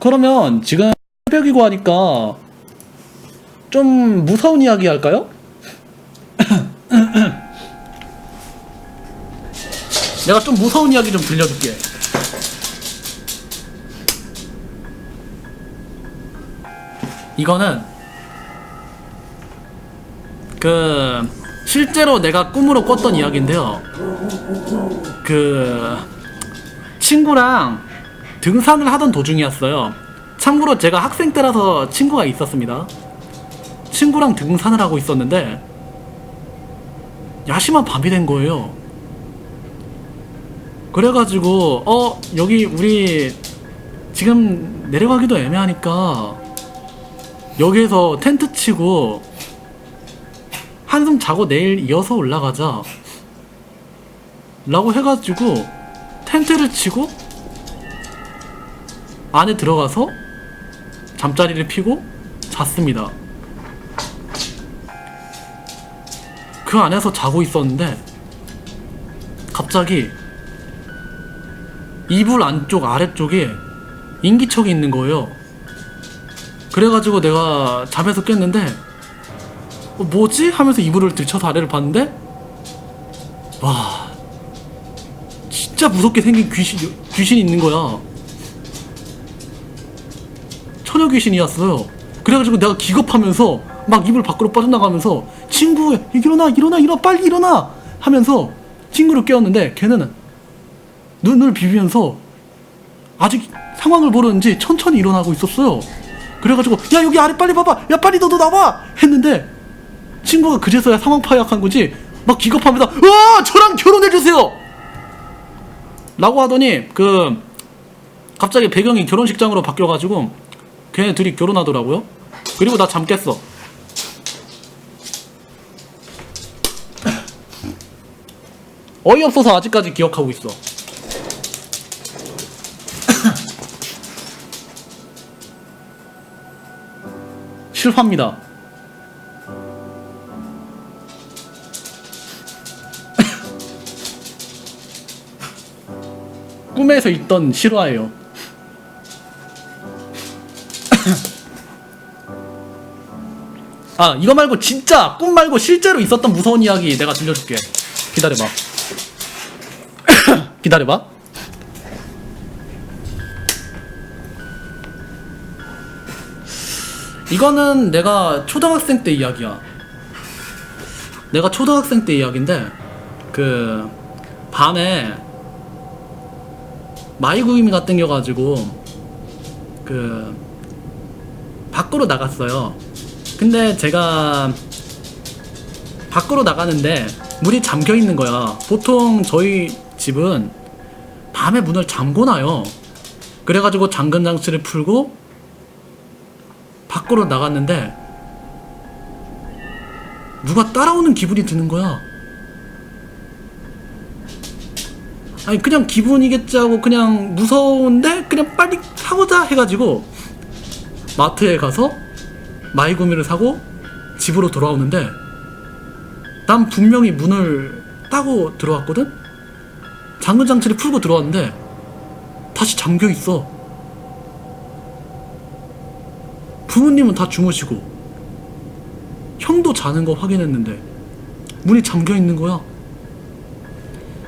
그러면 지금 새벽이고 하니까 좀 무서운 이야기 할까요? 내가 좀 무서운 이야기 좀 들려줄게. 이거는 그 실제로 내가 꿈으로 꿨던 이야기인데요. 그 친구랑 등산을 하던 도중이었어요. 참고로 제가 학생 때라서 친구가 있었습니다. 친구랑 등산을 하고 있었는데 야심한 밤이 된 거예요. 그래가지고 어 여기 우리 지금 내려가기도 애매하니까 여기에서 텐트 치고 한숨 자고 내일 이어서 올라가자 라고 해가지고 텐트를 치고 안에 들어가서 잠자리를 피고 잤습니다. 그 안에서 자고 있었는데 갑자기 이불 안쪽 아래쪽에 인기척이 있는 거예요. 그래가지고 내가 잠에서 깼는데 어, 뭐지? 하면서 이불을 들쳐서 아래를 봤는데 와 진짜 무섭게 생긴 귀신 귀신이 있는 거야. 처녀 귀신이었어요. 그래가지고 내가 기겁하면서 막 이불 밖으로 빠져나가면서 친구 일어나 일어나 일어나 빨리 일어나 하면서 친구를 깨웠는데 걔는 눈을 비비면서 아직 상황을 모르는지 천천히 일어나고 있었어요. 그래가지고 야 여기 아래 빨리 봐봐 야 빨리 너도 나와 했는데 친구가 그제서야 상황 파악한 거지 막 기겁하면서 와 저랑 결혼해 주세요 라고 하더니 그 갑자기 배경이 결혼식장으로 바뀌어가지고 걔네 둘이 결혼하더라고요. 그리고 나 잠 깼어. 어이없어서 아직까지 기억하고 있어. 실화입니다. 꿈에서 있던 실화예요. 아 이거 말고 진짜 꿈 말고 실제로 있었던 무서운 이야기 내가 들려줄게. 기다려봐. 기다려봐. 이거는 내가 초등학생 때 이야기야. 내가 초등학생 때 이야기인데 그 밤에 마이구임이가 땡겨가지고 그 밖으로 나갔어요. 근데 제가 밖으로 나가는데 문이 잠겨 있는 거야. 보통 저희 집은 밤에 문을 잠궈 놔요. 그래가지고 잠근 장치를 풀고 밖으로 나갔는데 누가 따라오는 기분이 드는 거야. 아니 그냥 기분이겠지 하고 그냥 무서운데 그냥 빨리 사고자 해가지고 마트에 가서 마이구미를 사고 집으로 돌아오는데 난 분명히 문을 따고 들어왔거든? 잠금 장치를 풀고 들어왔는데 다시 잠겨 있어. 부모님은 다 주무시고 형도 자는 거 확인했는데 문이 잠겨 있는 거야.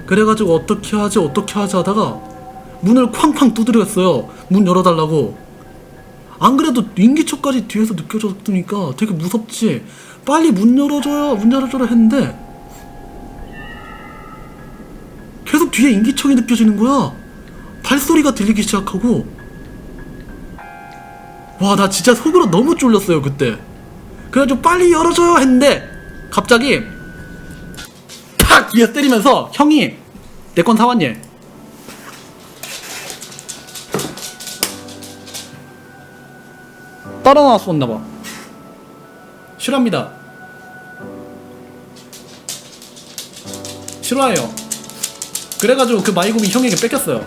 그래가지고 어떻게 하지 어떻게 하지 하다가 문을 쾅쾅 두드렸어요 문 열어달라고 안 그래도 인기척까지 뒤에서 느껴졌으니까 되게 무섭지. 빨리 문 열어줘요. 문 열어줘라 했는데 계속 뒤에 인기척이 느껴지는 거야. 발소리가 들리기 시작하고. 와 나 진짜 속으로 너무 쫄렸어요 그때. 그래가지고 빨리 열어줘요 했는데 갑자기 탁 뒤에 때리면서 형이 내 건 사왔니? 따라 나왔었나봐. 실화입니다. 실화예요. 그래가지고 그 마이곰이 형에게 뺏겼어요.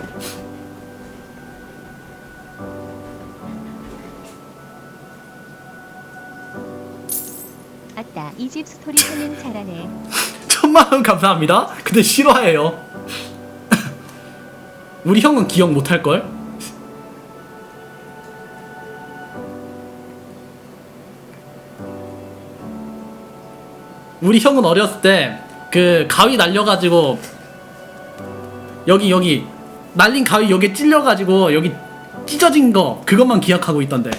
아따 이 집 스토리텔링 잘하네. 천만원 감사합니다. 근데 실화예요. 우리 형은 기억 못할걸? 우리 형은 어렸을 때 그 가위 날려가지고 여기 여기 날린 가위 여기 찔려가지고 여기 찢어진 거 그것만 기억하고 있던데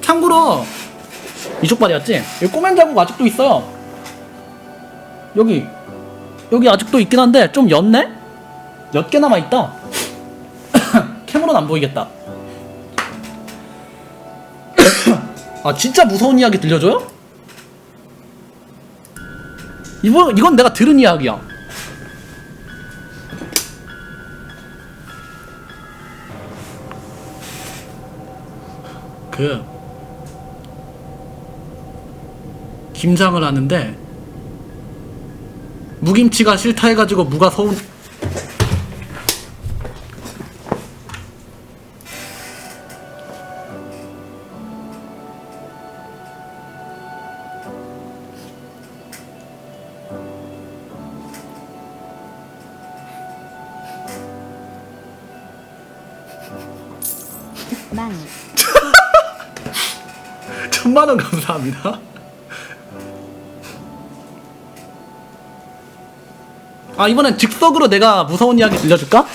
참고로 이쪽 발이었지? 여기 꼬맨 자국 아직도 있어요 여기 여기 아직도 있긴 한데 좀 였네? 몇 개 남아있다 캠으로는 안 보이겠다 아 진짜 무서운 이야기 들려줘요? 이번 이건 내가 들은 이야기야. 그 김장을 하는데 무김치가 싫다 해가지고 무가 서운 망 천만 원 감사합니다. 아 이번엔 즉석으로 내가 무서운 이야기 들려줄까?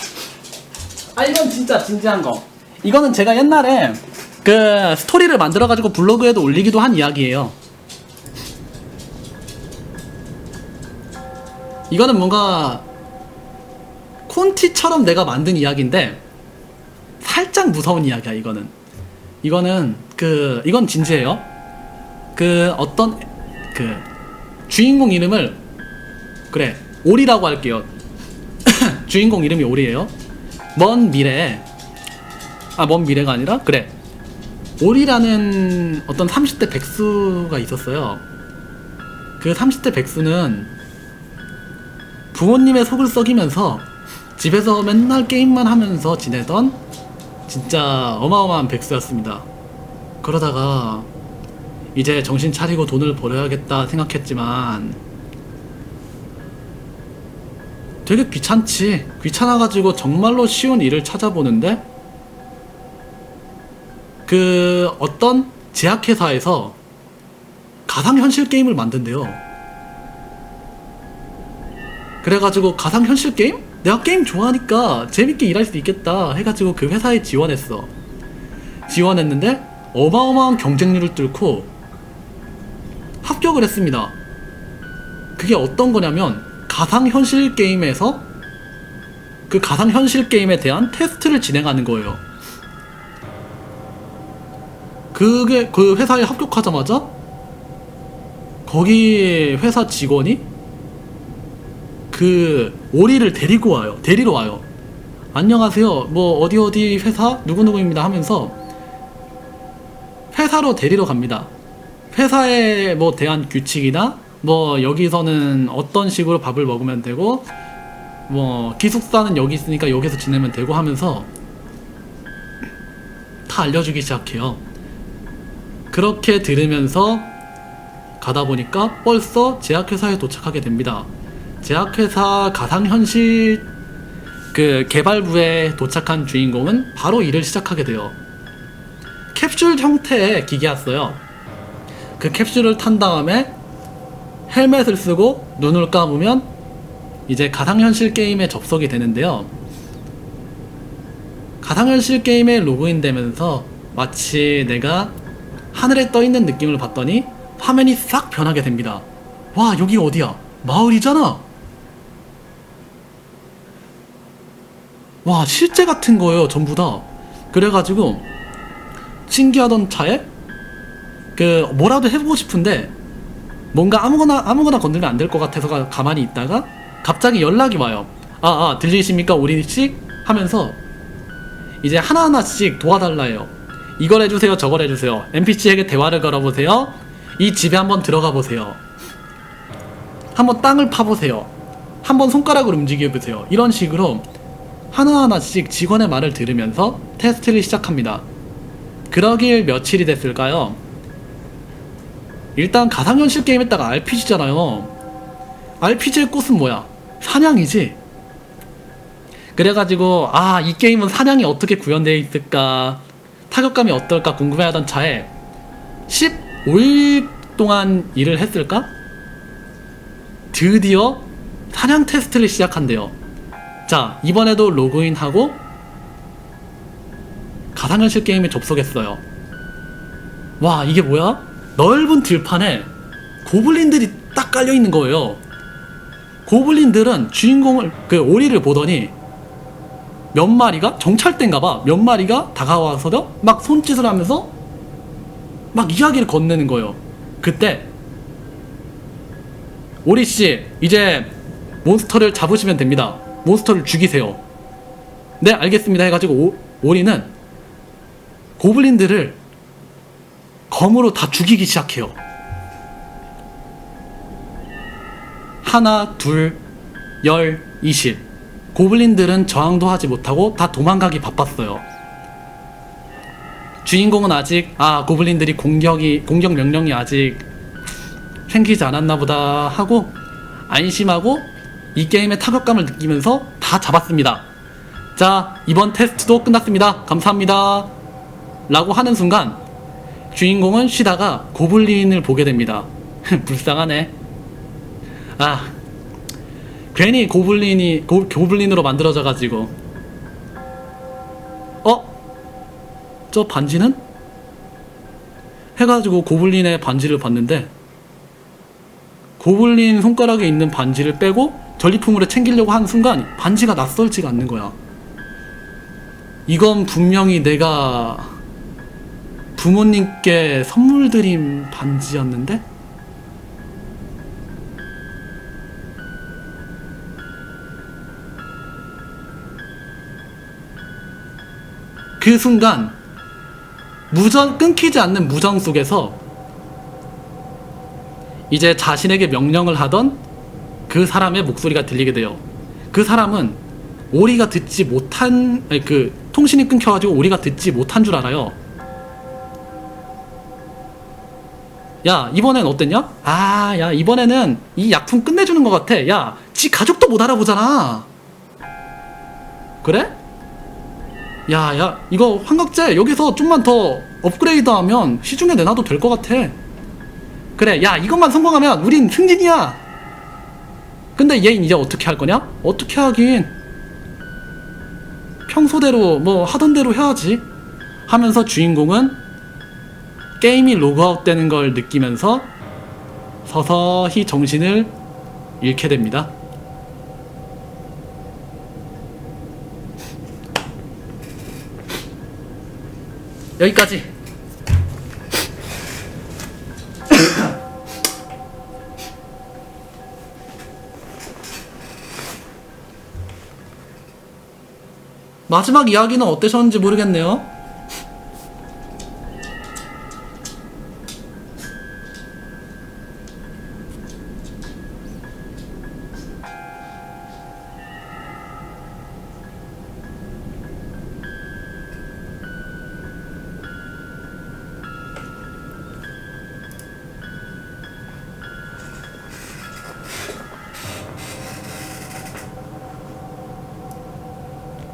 아 이건 진짜 진지한 거. 이거는 제가 옛날에 그 스토리를 만들어 가지고 블로그에도 올리기도 한 이야기예요. 이거는 뭔가 콘티처럼 내가 만든 이야기인데 살짝 무서운 이야기야 이거는. 이거는 그 이건 진지해요. 그 어떤 그 주인공 이름을 그래 오리라고 할게요. 주인공 이름이 오리예요. 먼 미래에 아 먼 미래가 아니라 그래 오리라는 어떤 30대 백수가 있었어요. 그 30대 백수는 부모님의 속을 썩이면서 집에서 맨날 게임만 하면서 지내던 진짜 어마어마한 백수였습니다. 그러다가 이제 정신 차리고 돈을 벌어야겠다 생각했지만 되게 귀찮지. 귀찮아가지고 정말로 쉬운 일을 찾아보는데 그 어떤 제약회사에서 가상현실 게임을 만든대요. 그래가지고 가상현실 게임? 내가 게임 좋아하니까 재밌게 일할 수 있겠다 해가지고 그 회사에 지원했어. 지원했는데 어마어마한 경쟁률을 뚫고 합격을 했습니다. 그게 어떤 거냐면 가상현실 게임에서 그 가상현실 게임에 대한 테스트를 진행하는 거예요. 그게 그 회사에 합격하자마자 거기 회사 직원이 그 오리를 데리고 와요. 데리러 와요. 안녕하세요. 뭐 어디 어디 회사 누구누구입니다 하면서 회사로 데리러 갑니다. 회사에 뭐 대한 규칙이나 뭐 여기서는 어떤 식으로 밥을 먹으면 되고 뭐 기숙사는 여기 있으니까 여기서 지내면 되고 하면서 다 알려주기 시작해요. 그렇게 들으면서 가다 보니까 벌써 제약회사에 도착하게 됩니다. 제약회사 가상현실 그 개발부에 도착한 주인공은 바로 일을 시작하게 돼요. 캡슐 형태의 기계였어요. 그 캡슐을 탄 다음에 헬멧을 쓰고 눈을 감으면 이제 가상현실 게임에 접속이 되는데요. 가상현실 게임에 로그인되면서 마치 내가 하늘에 떠 있는 느낌을 받더니 화면이 싹 변하게 됩니다. 와, 여기 어디야? 마을이잖아. 와, 실제 같은 거예요, 전부 다. 그래가지고 신기하던 차에 그 뭐라도 해보고 싶은데 뭔가 아무거나 아무거나 건들면 안 될 것 같아서 가- 가만히 있다가 갑자기 연락이 와요. 아, 아 들리십니까, 씨? 하면서 이제 하나하나씩 도와달라요. 이걸 해주세요, 저걸 해주세요. NPC에게 대화를 걸어보세요. 이 집에 한번 들어가 보세요. 한번 땅을 파보세요. 한번 손가락을 움직여 보세요. 이런 식으로 하나하나씩 직원의 말을 들으면서 테스트를 시작합니다. 그러길 며칠이 됐을까요? 일단 가상현실 게임 했다가 RPG잖아요. RPG의 꽃은 뭐야? 사냥이지. 그래가지고 아 이 게임은 사냥이 어떻게 구현되어 있을까 타격감이 어떨까 궁금해하던 차에 15일 동안 일을 했을까? 드디어 사냥 테스트를 시작한대요. 자, 이번에도 로그인하고 가상현실 게임에 접속했어요. 와, 이게 뭐야? 넓은 들판에 고블린들이 딱 깔려 있는 거예요. 고블린들은 주인공을 그 오리를 보더니 몇 마리가 정찰대인가봐 몇 마리가 다가와서도 막 손짓을 하면서 막 이야기를 건네는 거예요. 그때 오리 씨 이제 몬스터를 잡으시면 됩니다. 몬스터를 죽이세요. 네 알겠습니다 해가지고 오, 오리는 고블린들을 검으로 다 죽이기 시작해요. 하나, 둘, 열, 이십. 고블린들은 저항도 하지 못하고 다 도망가기 바빴어요. 주인공은 아직 아 고블린들이 공격이 공격 명령이 아직 생기지 않았나 보다 하고 안심하고 이 게임의 타격감을 느끼면서 다 잡았습니다. 자 이번 테스트도 끝났습니다. 감사합니다. 라고 하는 순간 주인공은 쉬다가 고블린을 보게 됩니다. 불쌍하네. 아 괜히 고블린이 고, 고블린으로 만들어져 가지고 어? 저 반지는? 해가지고 고블린의 반지를 봤는데 고블린 손가락에 있는 반지를 빼고 전리품으로 챙기려고 한 순간 반지가 낯설지가 않는 거야. 이건 분명히 내가 부모님께 선물 드린 반지였는데? 그 순간 무전 끊기지 않는 무정 속에서 이제 자신에게 명령을 하던 그 사람의 목소리가 들리게 돼요. 그 사람은 오리가 듣지 못한 아니, 그 통신이 끊겨가지고 오리가 듣지 못한 줄 알아요. 야 이번엔 어땠냐? 아 야 이번에는 이 약품 끝내주는 것 같아. 야 지 가족도 못 알아보잖아. 그래? 야, 야, 이거 환각제 여기서 좀만 더 업그레이드 하면 시중에 내놔도 될 것 같아. 그래, 야, 이것만 성공하면 우린 승진이야. 근데 얘 이제 어떻게 할 거냐? 어떻게 하긴. 평소대로 뭐 하던 대로 해야지. 하면서 주인공은 게임이 로그아웃 되는 걸 느끼면서 서서히 정신을 잃게 됩니다. 여기까지. 마지막 이야기는 어떠셨는지 모르겠네요.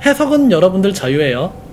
해석은 여러분들 자유예요.